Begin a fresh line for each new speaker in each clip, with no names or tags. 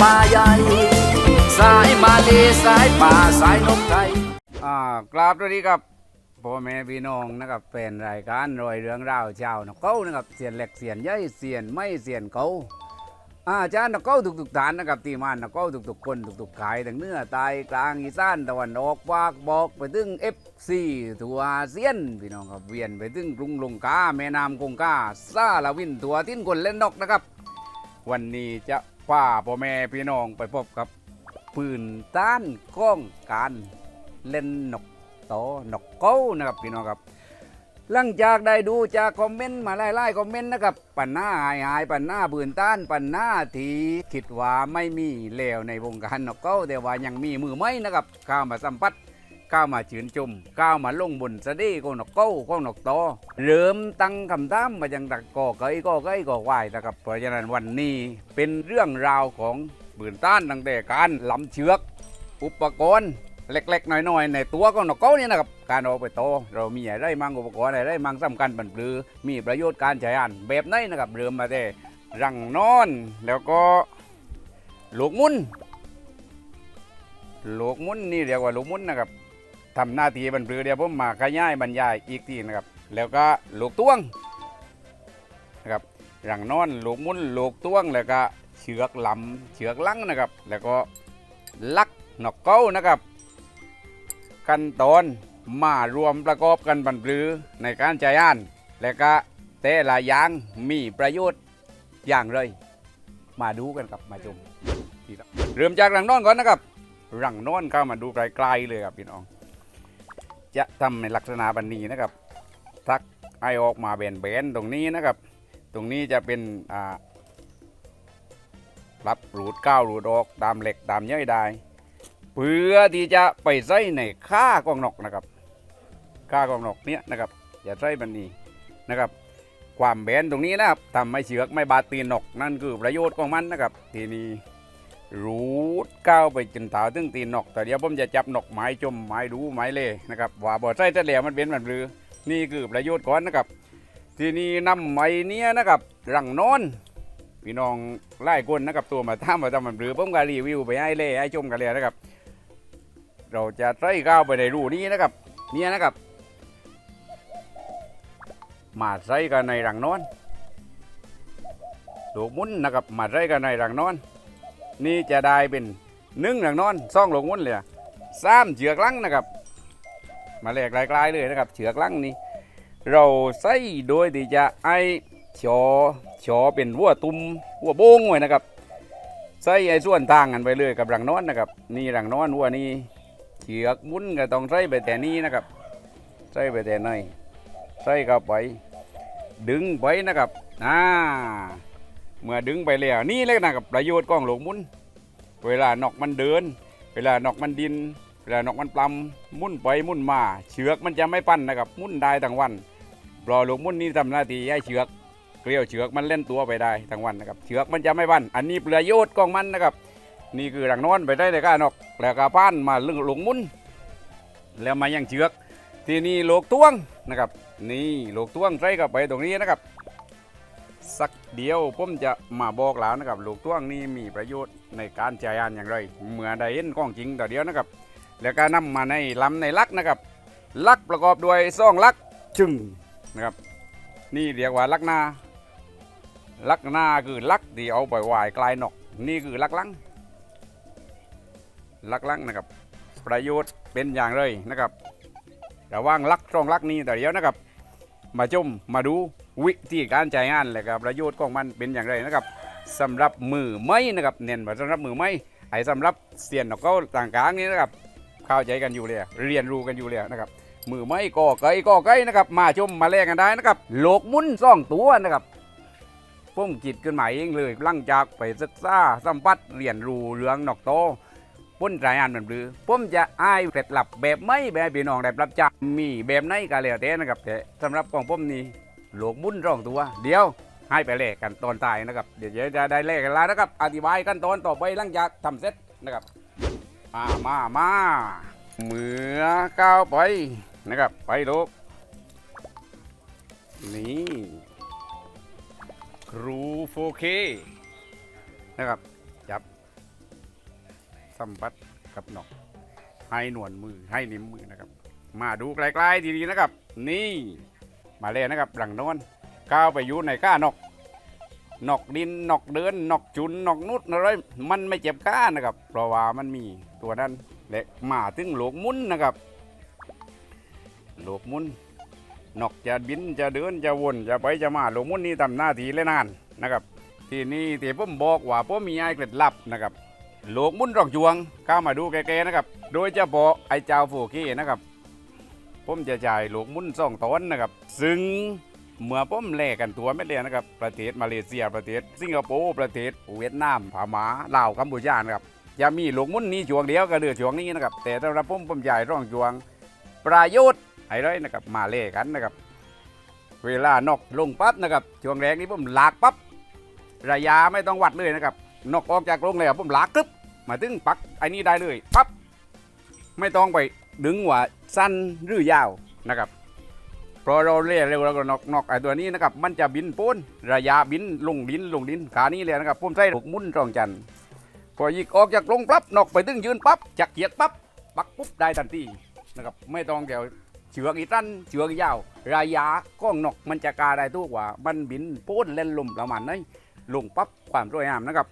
ป่าใหญ่สายมาเลสายป่าสายนกไทย
อ่ากราบสวัสดีครับพ่อแม่พี่น้องนะครับเป็นรายการรอยเรื่องราวชาวนกเก้านะครับเสียนเหล็กเสียนใยเสียนไม่เสียนเก้าอาจารย์นกเก้าทุกๆฐานนะครับที่มานนกเก้าทุกๆคนทุกๆขายทั้งเหนื้อใตายกลางอีสานตะวันออกภาคบอกไปถึงเอฟซีทัวเซียนพี่น้องครับเวียนไปถึงกรุงลงกาแม่น้ำคงคาซาลาวินตัวทิ้นคนเล่นนกนะครับ วันนี้จะ พาพ่อแม่พี่น้องไปพบกับปืนต้านก้องการเล่นนกโตนกเก้านะครับพี่น้องครับ หลังจากได้ดูจากคอมเมนต์มาไล่ๆคอมเมนต์นะครับปัญหาหายหายปัญหาบืนต้านปัญหาทีคิดว่าไม่มีเลวในวงการนกเก้าแต่ว่ายังมีมือไม้นะครับเข้ามาสัมผัส เข้าวมาชื่นชมเข้าวมาลงบนสะดีของนกเก้าของนกโตเริ่มตั้งคำถามมาจังตักก่อเกยก่อเกยก่อไหวนะครับเพราะฉะนั้นวันนี้เป็นเรื่องราวของบืนต้านตั้งแต่การลำเชือก อุปกรณ์เล็กๆ น้อยๆ ในตัวของนกเก้านี่นะครับการเอาไปโต เรามีอะไรมั่งอุปกรณ์อะไรมั่งสำคัญบรรพลือ มีประโยชน์การใช้งานแบบไหนนะครับเริ่มมาแต่รังนอนแล้วก็ลูกมุนลูกมุนนี่เรียกว่าลูกมุนนะครับ ทำหน้าที่บรรพือเดี๋ยวผมมาขยายบรรยายอีกทีนะครับ แล้วก็ลูกต้วงนะครับรังนอนลูกมุนลูกต้วงแล้วก็เชือกลำเชือกลังนะครับ แล้วก็ลักนกเก้านะครับขั้นตอนมารวมประกอบกันบรรพือในการใช้งาน และก็แต่ละอย่างมีประโยชน์อย่างไรมาดูกันครับมาชมทีละเริ่มจากรังนอนก่อนนะครับรังนอนเข้ามาดูไกลๆเลยครับพี่น้อง จะทำในลักษณะบันนี้นะครับทักไอออกมาแบนๆตรงนี้นะครับ ตรงนี้จะเป็นรับรูดก้าวรูดออกตามเหล็กตามย่อยได้ เพื่อที่จะไปใส่ในค่ากองนกนะครับค่ากองนกเนี้ยนะครับ อย่าใส่บันนี้นะครับ ความแบนตรงนี้นะครับทำให้เชือกไม่บาดตีนนกนั่นคือประโยชน์ของมันนะครับ ทีนี้ รูดก้าวไปจนเท้าถึงตีนนกแต่เดี๋ยวผมจะจับนกไม้จมไม้ดูไม้เล่นะครับว่าบ่อใส่จะเหลวมันเป็นมันหรือนี่คือประโยชน์ก่อนนะครับ ทีนี้นำไม้เนี้ยนะครับรังนอนพี่น้องไล่ก้นนะครับตัวมาทำมาทำมันหรือผมก็รีวิวไปให้เล่ให้ชมกันเลยนะครับ เราจะใส่ข้าวไปในรูนี้นะครับเนี่ยนะครับ มาใส่กันในรังนอนลูกมุนนะครับมาใส่กันในรังนอน นี่จะได้เป็นหนึ่งรังนอนสองหลูกมุนเลยอะสามเชือกลังนะครับ มาแหลกลายๆเลยนะครับเชือกลังนี่เราใส่โดยที่จะไอชอชอเป็นวัวตุ่มวัวโบงไว้นะครับ ใส่ไอส่วนทางกันไปเลยกับรังนอนนะครับ นี่รังนอนวัวนี่เชือกมุนก็ต้องใส่ไปแต่นี้นะครับ ใส่ไปแต่ในใส่เข้าไปดึงไปนะครับอ่า เมื่อดึงไปแล้วนี่เลยนะครับประโยชน์ของหลูกมุนเวลานกมันเดิน เวลานกมันดิน เวลานกมันปลำมุนไปมุนมา เชือกมันจะไม่ปั้นนะครับมุนได้ทั้งวันเพราะลูกมุนนี่ทำหน้าที่ให้เชือกเกลียวเชือกมันเล่นตัวไปได้ทั้งวันนะครับเชือกมันจะไม่ปั้นอันนี้ประโยชน์ของมันนะครับ นี่คือรังนอนไปได้เลยก้านกแล้วก็ป้านมาลึงหลงมุนแล้วมายังเชือก ที่นี่โลกต้วงนะครับ นี่โลกต้วงใส่กับไปตรงนี้นะครับ สักเดียวผมจะมาบอกแล้วนะครับโลกต้วงนี่มีประโยชน์ในการใช้งานอย่างไรเมื่อได้เห็นของจริงต่อเดียวนะครับ แล้วก็นำมาในลำในลักนะครับ ลักประกอบด้วยซ่องลักจึงนะครับ นี่เรียกว่าลักนาลักนาคือลักที่เอาไปวายกลายนก นี่คือลักลังลักลังนะครับ ประโยชน์เป็นอย่างไรนะครับระว่างลักช่องลักนี้แต่เดียวนะครับ มาชมมาดู วิธีการใช้งานและก็ประโยชน์ของมันเป็นอย่างไรนะครับสำหรับมือไม้นะครับเน้นว่าสำหรับมือไม้ไอ้สำหรับเสียนนกเขาต่างกลางนี้นะครับเข้าใจกันอยู่เลยเรียนรู้กันอยู่เลยนะครับมือไม้ก่อไก่ก่อไก่นะครับ มาชมมาแลกกันได้นะครับโลกมุนซ่องตัวนะครับผมคิดขึ้นมาเองเลยหลังจากไปศึกษาสัมผัสเรียนรู้เรื่องนกโตพ้นรายงานแบบรือผมจะอายเคล็ดลับแบบไม่แบบพี่น้องได้รับจากมีแบบไหนก็แล้วแต่นะครับแต่สำหรับของผมนี่ โหลกบุญร่องตัว เดี๋ยวให้ไปเลขกันตอนตายนะครับ เดี๋ยวจะได้เลขกันแล้วนะครับ อธิบายขั้นตอนต่อไปหลังจากทำเสร็จนะครับมามามาเมื่อก้าวไปนะครับ ไปลูกนี่ครูโฟเคนะครับจับสัมผัสกับหนกให้หนวดมือให้นิ้มมือนะครับ มาดูไกลๆดีๆนะครับ นี่ มาเลยนะครับหลังโนอนก้าวไปอยู่ในก้านกนกดินนกเดินนกจุนนกนุดอะไรมันไม่เจ็บก้านะครับ เพราะว่ามันมีตัวนั้นและมาถึงโลกมุนนะครับโลกมุนนกจะบินจะเดินจะวนจะไปจะมาโลกมุนนี่ทำหน้าที่เลยนานนะครับ ทีนี้ที่ผมบอกว่าผมมีไอ้เคล็ดลับนะครับโลกมุนรองจวงเข้ามาดูแก่ๆนะครับ โดยเฉพาะไอ้เจ้าโฟกี้นะครับ ผมจะจ่ายโลกมุ่นสองตอนนะครับ ซึ่งเมื่อผมแลกกันตัวไม่เลยนะครับ ประเทศมาเลเซียประเทศ สิงคโปร์ประเทศเวียดนามพม่าลาวกัมพูชานะครับจะมีหลวงมุ่นนี้ช่วงเดียวก็เดือช่วงนี้นะครับ แต่สำหรับผมผมใหญ่ร่องช่วงประโยชน์ให้เลยนะครับ มาเล่กันนะครับ เวลานกลงปั๊บนะครับช่วงแรกนี้ผมลากปั๊บระยะไม่ต้องวัดเลยนะครับนกออกจากกรงเลยผมลากกึ๊บมาถึงปักไอ้นี่ได้เลยปั๊บไม่ต้องไป ดึงว่าสั้นหรือยาวนะครับพอเราเรียกเร็วเราก็นอกนอกไอตัวนี้นะครับมันจะบินพ้นระยะบินลงดินลงดินขานี้เลยนะครับผมใส่ลูกมุนรองจันพอยิกออกจากลงปั๊บนอกไปตึงยืนปั๊บจักเกียดปั๊บปักปุ๊บได้ทันทีนะครับไม่ต้องเดี๋ยวเชือกอีตันเชือกยาวระยะก้องนกมันจะกาได้ทุกว่า มันบินพ้นเล่นลมประมาณนี้ลงปั๊บความสวยงามนะครับ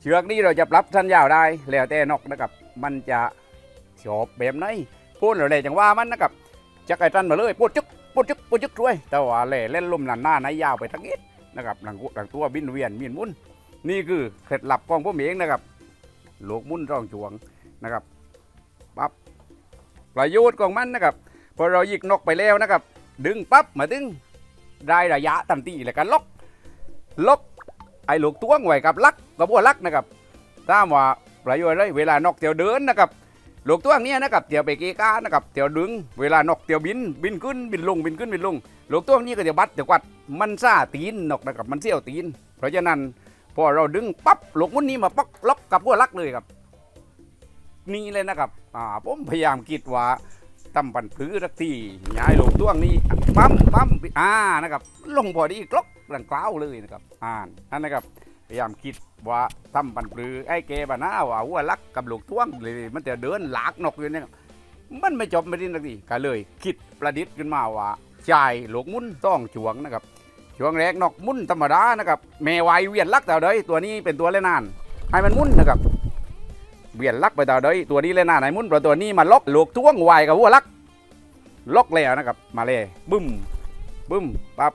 เชือกนี้เราจะปรับสั้นยาวได้แล้วแต่นกนะครับมันจะชอบแบบไหน พ้นเราเลยจังว่ามันนะครับจักไอ้ตันมาเลยพูดจึกปุดจึกปุดจึกด้วย แต่ว่าเล่เล่นลมหนาหน้าไหนยาวไปทั้งนิดนะครับหลังหลังตัวบินเวียนมีนมุนนี่คือเคล็ดลับของผมเองนะครับโลกมุนร่องจวงนะครับปั๊บประโยชน์ของมันนะครับพอเราหยิกนกไปแล้วนะครับ ดึงปั๊บมาดึงได้ระยะทันทีแล้วก็ล็อกล็อกไอ้ลูกต้วงไว้กับลักกับบัวลักนะครับถ้ามว่าประโยชน์เลยเวลานกเตียวเดินนะครับ ลูกตัวนี้นะครับเตียวไปเกกานะครับเตียวดึงเวลานกเตียวบินบินขึ้นบินลงบินขึ้นบินลงลูกตัวนี้ก็เตียวบัดเตียวกัดมันซ่าตีนนกนะครับมันเสี้ยวตีน เพราะฉะนั้นพอเราดึงปั๊บลูกมุนนี้มาปักล็อกกับพวกลักเลยครับ นี่เลยนะครับอ่าผมพยายามคิดว่าตำปันผือสักทีย้ายลูกตัวนี้ปั๊มปั๊มอ่านะครับลงพอดีกลอกดังกล้าวเลยนะครับอ่านนั่นนะครับ พยายามคิดว่าทำปันปลือไอ้เกบานาว่าวัวลักกับลูกท้วงเลยมันจะเดินหลากนกอยู่เนี่ยมันไม่จบไม่ดิ้นสักทีก็เลย คิดประดิษฐ์ขึ้นมาว่าจ่ายลูกมุนต้องจวงนะครับช่วงแรกนกมุนธรรมดานะครับแม่ไวายเวียนลักแต่เดยตัวนี้เป็นตัวเล่นนาน ให้มันมุนนะครับเวียนลักไปแต่เดยตัวนี้เล่นนานไหนมุนเพราะตัวนี้มาล็อกลูกท้วงไวกับวัวลักล็อกแล้วนะครับ มาเลยบึ้มบึ้มปั๊บ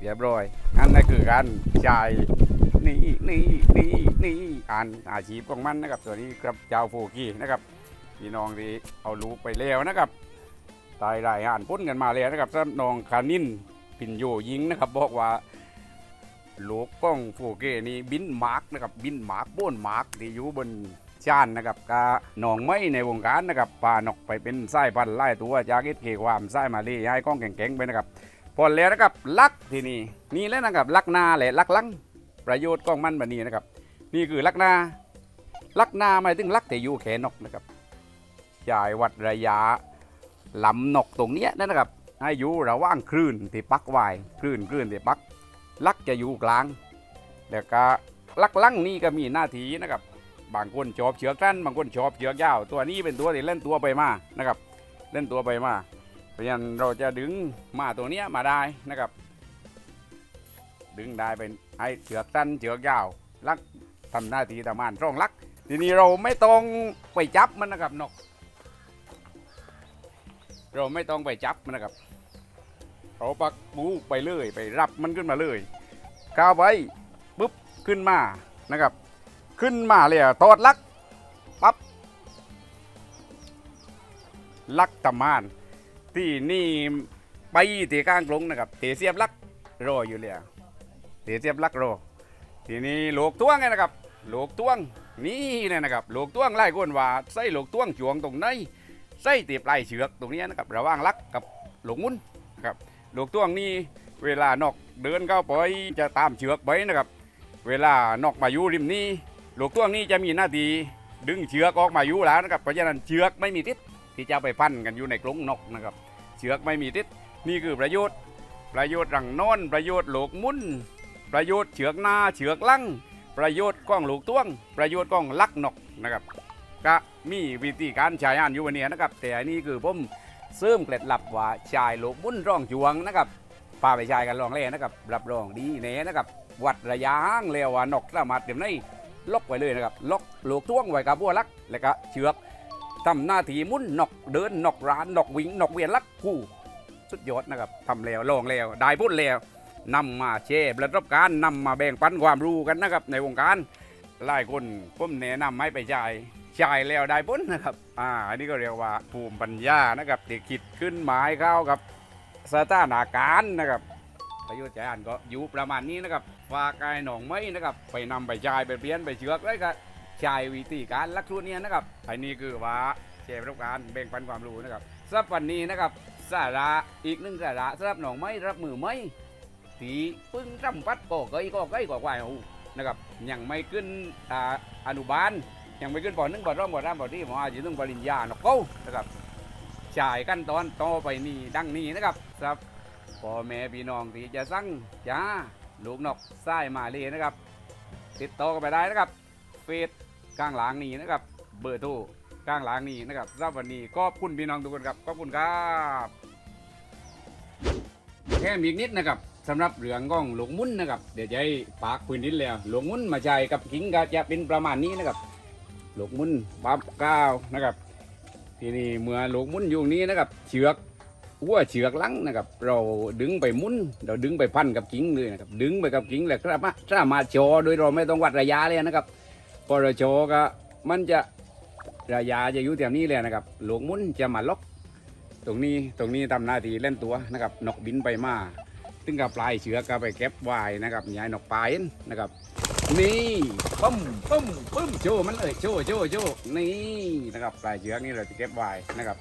เรียบร้อย อันนั้นคือการจ่ายนี่นี่นี่นี่อ่านอาชีพของมันนะครับ ตัวนี้ครับเจ้าโฟกี้นะครับพี่น้องที่เอาลูกไปแล้วนะครับ ตายรายอ่านพ้นกันมาแล้วนะครับสำน้องคานินปินโยยิงนะครับ บอกว่าลูกก้องโฟเก้นี่บินมาร์กนะครับบินมาร์กโบนมาร์กที่อยู่บนชานนะครับกาหนองไม้ในวงการนะครับปลานกไปเป็นไส้พันไล่ตัวจากเอสเคความไส้มาเลยให้ก้องแข็งๆไปนะครับ พอแล้วนะครับลักที่นี่นี่แล้วนะครับลักนาแหละลักลังประโยชน์ของมันแบบนี้นะครับ นี่คือลักนาลักนาหมายถึงลักแต่อยู่แขนนกนะครับจ่ายวัดระยะลำนกตรงเนี้ยนะครับให้อยู่ระหว่างคลื่นที่ปักไว้คลื่นคลื่นที่ปัก ลักจะอยู่กลางแล้วก็ลักลังนี่ก็มีหน้าที่นะครับ บางคนชอบเชือกสั้นบางคนชอบเชือกยาว ตัวนี้เป็นตัวที่เล่นตัวไปมานะครับ เล่นตัวไปมา ราะฉะนั้นเราจะดึงมาตัวเนี้ยมาได้นะครับ ดึงได้เป็นไอ้เชือกสั้นเชือกยาวลักทำหน้าที่ทำงานร่องลัก ทีนี้เราไม่ต้องไปจับมันนะครับนก เราไม่ต้องไปจับมันนะครับเราปักบูไปเลยไปรับมันขึ้นมาเลยก้าวไปปุ๊บขึ้นมานะครับ ขึ้นมาเลยอะตอดลักปั๊บลักตำมาน ที่นี่ไปตีกลางกรงนะครับเตเสียบลักรออยู่เลยเตเสียบลักรอทีนี้โลกต้วงไงนะครับโลกต้วงนี่เนี่ยนะครับโลกต้วงไล่ก้นว่าใส่โลกต้วงจวงตรงไหนใส่ตีปลายเชือกตรงนี้นะครับระหว่างลักกับหลงมุนนะครับโลกต้วงนี่เวลานอกเดินเข้าไปจะตามเชือกไปนะครับ เวลานอกมาอยู่ริมนี้โลกต้วงนี่จะมีหน้าที่ดึงเชือกออกมาอยู่แล้วนะครับเพราะฉะนั้นเชือกไม่มีทิศที่จะไปพันกันอยู่ในกรงนกนะครับ เชือกไม่มีทิศนี่คือประโยชน์ ประโยชน์รังนอนประโยชน์โหลกมุนประโยชน์เชือกหน้าเชือกลังประโยชน์ของลูกต้วง ประโยชน์ของลักนกนะครับก็มีวิธีการใช้งานอยู่วันนี้นะครับ แต่อันนี้คือผมเสริมเกล็ดลับว่าชายลูกบุ้นร่องจวงนะครับพาไปชายกันลองเล่นนะครับ รับรองดีแน่นะครับ วัดระยะห่างเร็วว่านกสามารถเดี๋ยวนี้ล็อกไว้เลยนะครับล็อกลูกต้วงไว้กับบัวลัก แล้วก็เชือก ทำหน้าที่มุนนกเดินนกร้านนกวิ่งนกเวียนลักผู้สุดยอดนะครับทำแล้วลองแล้ว ได้พูดแล้วนำมาแชร์ประสบการณ์นำมาแบ่งปันความรู้กันนะครับ ในวงการหลายคนผมแนะนำให้ไปจ่ายจ่ายแล้วได้ผลนะครับ อ่า อันนี้ก็เรียกว่าภูมิปัญญานะครับที่คิดขึ้นหมายเข้ากับสถานการณ์นะครับประโยชน์ใจอ่านก็อยู่ประมาณนี้นะครับฝากกายหนองไม้นะครับ ไปนำไปจ่ายไปเปลี่ยนไปเชือกแล้วก็จ่ายวิธีการลักทุนเนี้นะครับอันนี้คือว่าแชร์ประสบการณ์แบ่งปันความรู้นะครับสำหรับวันนี้นะครับสาระอีกหนึ่งสาระสำหรับหนองไม้รับมือไม้ตีปึ้งจำปัดก็เกยก็เกยกว่าควายหูนะครับยังไม่ขึ้นอ่าอนุบาลยังไม่ขึ้นปอหนึ่งปอร่องปอร่างปอที่หมออาจีต้องปริญญาเนาะเขานะครับจ่ายขั้นตอนต่อไปนี่ดังนี้นะครับครับพ่อแม่พี่น้องที่จะสั่งจ้าลูกนกไส้มาเลยนะครับ ติดต่อกันไปได้นะครับเฟซ กลางหลังนี้นะครับ เบอร์โทรกลางหลังนี้นะครับสำหรับวันนี้ขอบคุณพี่น้องทุกคนครับขอบคุณครับแค่มีอีกนิดนะครับสำหรับเรื่องของหลวงมุ่นนะครับ เดี๋ยวจะให้ปากพื้นดินแล้วหลวงมุ่นมาใช้กับขิงก็จะเป็นประมาณนี้นะครับ หลกมุนปั๊บก้าวนะครับ ทีนี้เมื่อหลกมุนอยู่นี้นะครับ เชือกหัวเชือกลังนะครับ เราดึงไปมุนเราดึงไปพันกับกิ่งเลยนะครับ ดึงไปกับกิ่งแหละครับสามารถโชว์โดยเราไม่ต้องวัดระยะเลยนะครับ พอเราโชก็มันจะระยะจะอยู่แถวนี้เลยนะครับ หลวงมุนจะมาล็อกตรงนี้ตรงนี้ทำหน้าที่เล่นตัวนะครับนกบินไปมาถึงกับปลายเชือกก็ไปเก็บไว้นะครับย้ายนกปลายนะครับนี่ปึ้มปึ้มปึ้มโชว์มันเลยโชว์โชว์โชว์นี่นะครับปลายเชือกนี่เราจะเก็บไว้นะครับ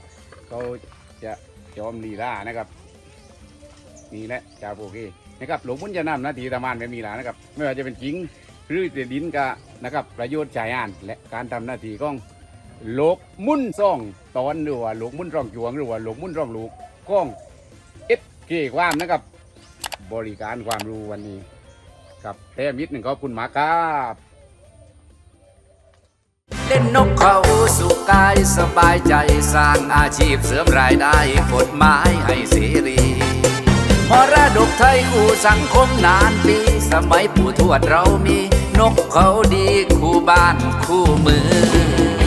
เขาจะยอมลีลานะครับนี่แหละจาโอเคนะครับหลวงพุนจะนำหน้าที่ตามานไม่มีหลานะครับ ไม่ว่าจะเป็นจิง หรือจะดินกะนะครับประโยชน์ชายอ่านและการทำหน้าที่ของโลกมุ่นซ่องตอนหรือว่าโลกมุ่นร่องจวงหรือว่าโลกมุ่นร่องลูกก้องเอ็ดเกความนะครับ บริการความรู้วันนี้ครับแต้มิดหนึ่งขอบคุณมากครับ
เล่นนกเขาสุขกายสบายใจสร้างอาชีพเสริมรายได้กฎหมายให้เสรีมรดกไทยคู่สังคมนานปี สมัยปู่ทวดเรามี นกเขาดีคู่บ้านคู่เมือง